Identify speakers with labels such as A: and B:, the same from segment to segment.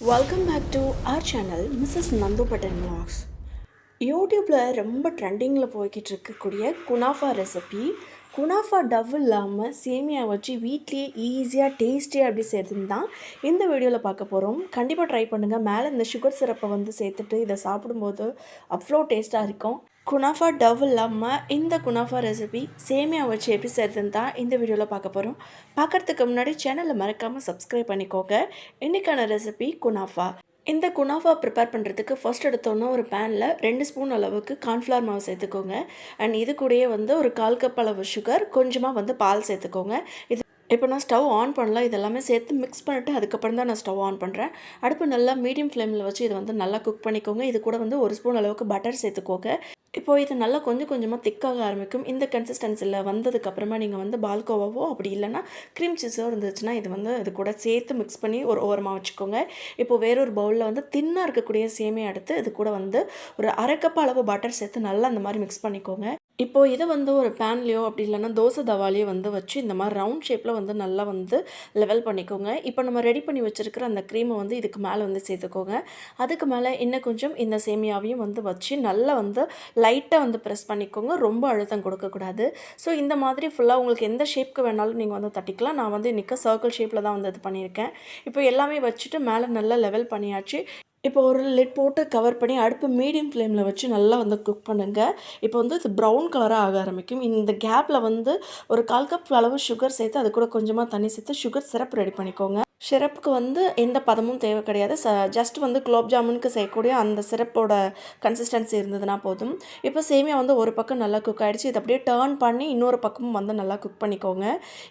A: Welcome back to our channel Mrs Nandu Pattan யூடியூப்பில் ரொம்ப ட்ரெண்டிங்கில் போய்கிட்டு இருக்கக்கூடிய குனாஃபா ரெசிபி குனாஃபா டவ் இல்லாமல் சேமியா வச்சு வீட்லேயே ஈஸியாக டேஸ்டியாக அப்படி செய்யறதுன்னு தான் இந்த வீடியோவில் பார்க்க போகிறோம் கண்டிப்பாக ட்ரை பண்ணுங்கள் மேலே இந்த சுகர் சிரப்பை வந்து சேர்த்துட்டு இதை சாப்பிடும்போது அவ்வளோ டேஸ்ட்டாக இருக்கும். குனாஃபா டவ் இல்லாமல் இந்த குனாஃபா ரெசிபி சேமியா வச்சு எப்படி செய்யறதுன்னு தான் இந்த வீடியோவில் பார்க்க போகிறோம் பார்க்குறதுக்கு முன்னாடி சேனலை மறக்காமல் சப்ஸ்கிரைப் பண்ணிக்கோங்க. இன்றைக்கான ரெசிபி குனாஃபா. இந்த குனாஃபா ப்ரிப்பேர் பண்ணுறதுக்கு ஃபர்ஸ்ட் எடுத்தோன்னா ஒரு பேனில் ரெண்டு ஸ்பூன் அளவுக்கு கார்ன்ஃப்ளவர் மாவு சேர்த்துக்கோங்க. அண்ட் இது கூடயே வந்து ஒரு கால் கப் அளவு சுகர் கொஞ்சமாக வந்து பால் சேர்த்துக்கோங்க. இது இப்போ நான் ஸ்டவ் ஆன் பண்ணலாம் இதெல்லாமே சேர்த்து மிக்ஸ் பண்ணிவிட்டு அதுக்கப்புறம் தான் நான் ஸ்டவ் ஆன் பண்ணுறேன் அடுப்பு நல்லா மீடியம் ஃப்ளேமில் வச்சு இதை வந்து நல்லா குக் பண்ணிக்கோங்க. இது கூட வந்து ஒரு ஸ்பூன் அளவுக்கு பட்டர் சேர்த்துக்கோங்க. இப்போ இது நல்லா கொஞ்சம் கொஞ்சமாக திக்காக ஆரம்பிக்கும். இந்த கன்சிஸ்டன்சியில் வந்ததுக்கப்புறமா நீங்கள் வந்து பால்கோவாவோ அப்படி இல்லைன்னா க்ரீம் சீஸோ இருந்துச்சுன்னா இது வந்து இது கூட சேர்த்து மிக்ஸ் பண்ணி ஒரு ஓரமாக வச்சுக்கோங்க. இப்போ வேறொரு பவுலில் வந்து தின்னாக இருக்கக்கூடிய சேமியை எடுத்து இது கூட வந்து ஒரு அரை அளவு பட்டர் சேர்த்து நல்லா அந்த மாதிரி மிக்ஸ் பண்ணிக்கோங்க. இப்போது இதை வந்து ஒரு பேன்லேயோ அப்படி இல்லைன்னா தோசை தவாலையோ வந்து வச்சு இந்த மாதிரி ரவுண்ட் ஷேப்பில் வந்து நல்லா வந்து லெவல் பண்ணிக்கோங்க. இப்போ நம்ம ரெடி பண்ணி வச்சுருக்கிற அந்த க்ரீமை வந்து இதுக்கு மேலே வந்து சேர்த்துக்கோங்க. அதுக்கு மேலே இன்னும் கொஞ்சம் இந்த சேமியாவையும் வந்து வச்சு நல்லா வந்து லைட்டாக வந்து ப்ரெஸ் பண்ணிக்கோங்க. ரொம்ப அழுத்தம் கொடுக்கக்கூடாது. ஸோ இந்த மாதிரி ஃபுல்லாக உங்களுக்கு எந்த ஷேப்புக்கு வேணாலும் நீங்கள் வந்து தட்டிக்கலாம். நான் வந்து இன்றைக்கி சர்க்கிள் ஷேப்பில் தான் வந்து இது பண்ணியிருக்கேன். இப்போ எல்லாமே வச்சுட்டு மேலே நல்லா லெவல் பண்ணியாச்சு. இப்போ ஒரு லிட் போட்டு கவர் பண்ணி அடுப்பு மீடியம் ஃப்ளேமில் வச்சு நல்லா வந்து குக் பண்ணுங்கள் இப்போ வந்து இது ப்ரௌன் கலராக ஆக ஆரம்பிக்கும். இந்த கேப்பில் வந்து ஒரு கால் கப் அளவு சுகர் சேர்த்து அது கூட கொஞ்சமாக தண்ணி சேர்த்து சுகர் சிரப் ரெடி பண்ணிக்கோங்க. சிரப்புக்கு வந்து எந்த பதமும் தேவை கிடையாது. ச ஜஸ்ட் வந்து குலோப் ஜாமுனுக்கு செய்யக்கூடிய அந்த சிரப்போட கன்சிஸ்டன்சி இருந்ததுன்னா போதும். இப்போ சேமியா வந்து ஒரு பக்கம் நல்லா குக் ஆகிடுச்சு இதை அப்படியே டேர்ன் பண்ணி இன்னொரு பக்கமும் வந்து நல்லா குக் பண்ணிக்கோங்க.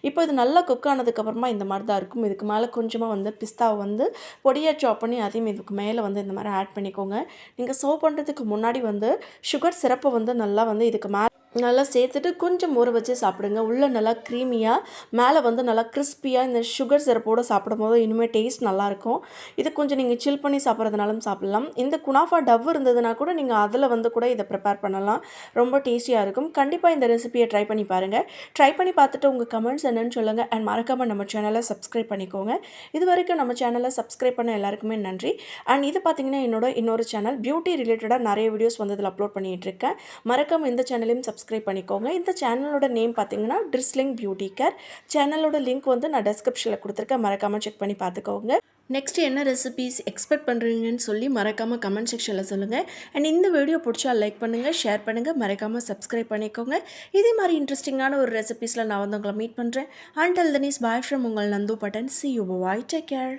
A: இப்போ இது நல்லா குக் ஆனதுக்கப்புறமா இந்த மாதிரி தான் இருக்கும். இதுக்கு மேலே கொஞ்சமாக வந்து பிஸ்தாவை வந்து பொடியாக சாப் பண்ணி அதையும் இதுக்கு மேலே வந்து இந்த மாதிரி ஆட் பண்ணிக்கோங்க. நீங்கள் சர்வ் பண்ணுறதுக்கு முன்னாடி வந்து சுகர் சிரப்பை வந்து நல்லா வந்து இதுக்கு மேலே நல்லா சேர்த்துட்டு கொஞ்சம் ஊற வச்சு சாப்பிடுங்க. உள்ளே நல்லா க்ரீமியாக மேலே வந்து நல்லா கிறிஸ்பியாக இந்த சுகர் சிரப்போடு சாப்பிடும்போது இனிமேல் டேஸ்ட் நல்லாயிருக்கும். இது கொஞ்சம் நீங்கள் சில் பண்ணி சாப்பிட்றதுனாலும் சாப்பிட்லாம். இந்த குனாஃபா டவ் இருந்ததுன்னா கூட நீங்கள் அதில் வந்து கூட இதை ப்ரிப்பேர் பண்ணலாம். ரொம்ப டேஸ்டியாக இருக்கும். கண்டிப்பாக இந்த ரெசிபியை ட்ரை பண்ணி பாருங்கள் ட்ரை பண்ணி பார்த்துட்டு உங்கள் கமெண்ட்ஸ் என்னென்னு சொல்லுங்கள் அண்ட் மறக்காமல் நம்ம சேனலை சப்ஸ்கிரைப் பண்ணிக்கோங்க. இது வரைக்கும் நம்ம சேனலை சப்ஸ்கிரைப் பண்ண எல்லாருக்குமே நன்றி. அண்ட் இது பார்த்தீங்கன்னா என்னோட இன்னொரு சேனல் பியூட்டி ரிலேட்டடாக நிறைய வீடியோஸ் வந்து இதில் அப்லோட் பண்ணிகிட்டு இருக்கேன். மறக்காமல் இந்த சேனலையும் சப்ஸ்கிரைப் பண்ணிக்கோங்க. இந்த சேனலோட நேம் பார்த்தீங்கன்னா ட்ரிஸ்லிங் பியூட்டி கேர் சேனலோட லிங்க் வந்து நான் டெஸ்கிரிப்ஷனில் கொடுத்துருக்கேன். மறக்காமல் செக் பண்ணி பார்த்துக்கோங்க. நெக்ஸ்ட் என்ன ரெசிபீஸ் எக்ஸ்பெக்ட் பண்ணுறீங்கன்னு சொல்லி மறக்காமல் கமெண்ட் செக்ஷனில் சொல்லுங்கள் அண்ட் இந்த வீடியோ பிடிச்சா லைக் பண்ணுங்கள் ஷேர் பண்ணுங்கள் மறக்காமல் சப்ஸ்கிரைப் பண்ணிக்கோங்க. இதே மாதிரி இன்ட்ரெஸ்டிங்கான ஒரு ரெசிபீஸில் நான் வந்து உங்களை மீட் பண்ணுறேன் அண்ட் டெல் தனிஸ் பாய் ஃப்ரம் உங்கள் Nandu Pattan. See you bye take care